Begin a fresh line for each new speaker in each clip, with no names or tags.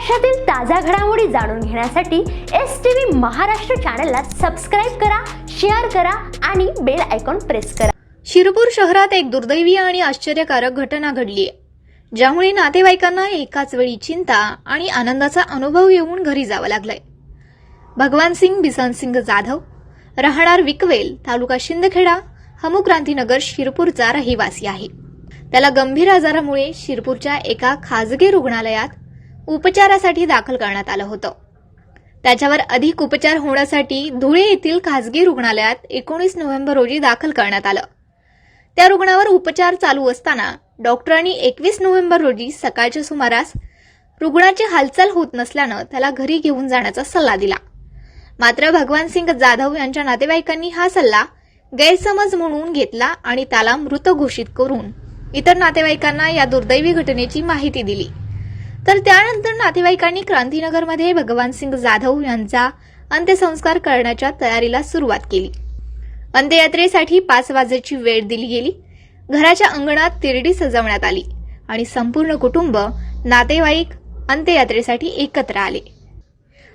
महाराष्ट्रातील ताज्या घडामोडी जाणून घेण्यासाठी एस टी व्ही महाराष्ट्र चॅनलला सबस्क्राईब करा शेअर करा आणि बेल आयकॉन प्रेस करा.
शिरपूर शहरात एक दुर्दैवी आणि आश्चर्यकारक घटना घडली ज्यामुळे नातेवाईकांना एकाच वेळी चिंता आणि आनंदाचा अनुभव येऊन घरी जावं लागलंय. भगवान सिंग बिसन सिंग जाधव राहणार विकवेल तालुका शिंदखेडा हमुक्रांतीनगर शिरपूरचा रहिवासी आहे. त्याला गंभीर आजारामुळे शिरपूरच्या एका खाजगी रुग्णालयात उपचारासाठी दाखल करण्यात आलं होतं. त्याच्यावर अधिक उपचार होण्यासाठी धुळे येथील खासगी रुग्णालयात एकोणीस नोव्हेंबर रोजी दाखल करण्यात आलं. त्या रुग्णावर उपचार चालू असताना डॉक्टरांनी एकवीस नोव्हेंबर रोजी सकाळच्या सुमारास रुग्णाची हालचाल होत नसल्यानं त्याला घरी घेऊन जाण्याचा सल्ला दिला. मात्र भगवान सिंग जाधव यांच्या नातेवाईकांनी हा सल्ला गैरसमज म्हणून घेतला आणि त्याला मृत घोषित करून इतर नातेवाईकांना या दुर्दैवी घटनेची माहिती दिली. तर त्यानंतर नातेवाईकांनी क्रांतीनगरमध्ये भगवान सिंग जाधव यांचा अंत्यसंस्कार करण्याच्या तयारीला सुरुवात केली. अंत्ययात्रेसाठी पाच वाजेची वेळ दिली गेली. घराच्या अंगणात तिरडी सजवण्यात आली आणि संपूर्ण कुटुंब नातेवाईक अंत्ययात्रेसाठी एकत्र आले.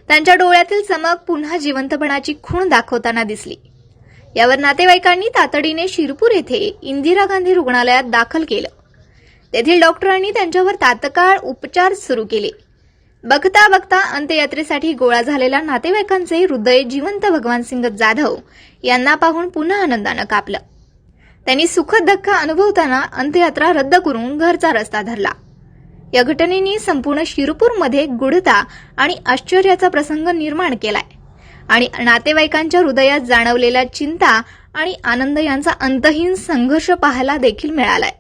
त्यांच्या डोळ्यातील चमक पुन्हा जिवंतपणाची खूण दाखवताना दिसली. यावर नातेवाईकांनी तातडीने शिरपूर येथे इंदिरा गांधी रुग्णालयात दाखल केलं. तेथील डॉक्टरांनी त्यांच्यावर तात्काळ उपचार सुरू केले. बघता बघता अंत्ययात्रेसाठी गोळा झालेल्या नातेवाईकांचे हृदय जिवंत भगवान सिंग जाधव यांना पाहून पुन्हा आनंदानं कापलं. त्यांनी सुखद धक्का अनुभवताना अंत्ययात्रा रद्द करून घरचा रस्ता धरला. या घटनेने संपूर्ण शिरपूरमध्ये गुढता आणि आश्चर्याचा प्रसंग निर्माण केलाय आणि नातेवाईकांच्या हृदयात जाणवलेल्या चिंता आणि आनंद यांचा अंतहीन संघर्ष पाहायला देखील मिळालाय.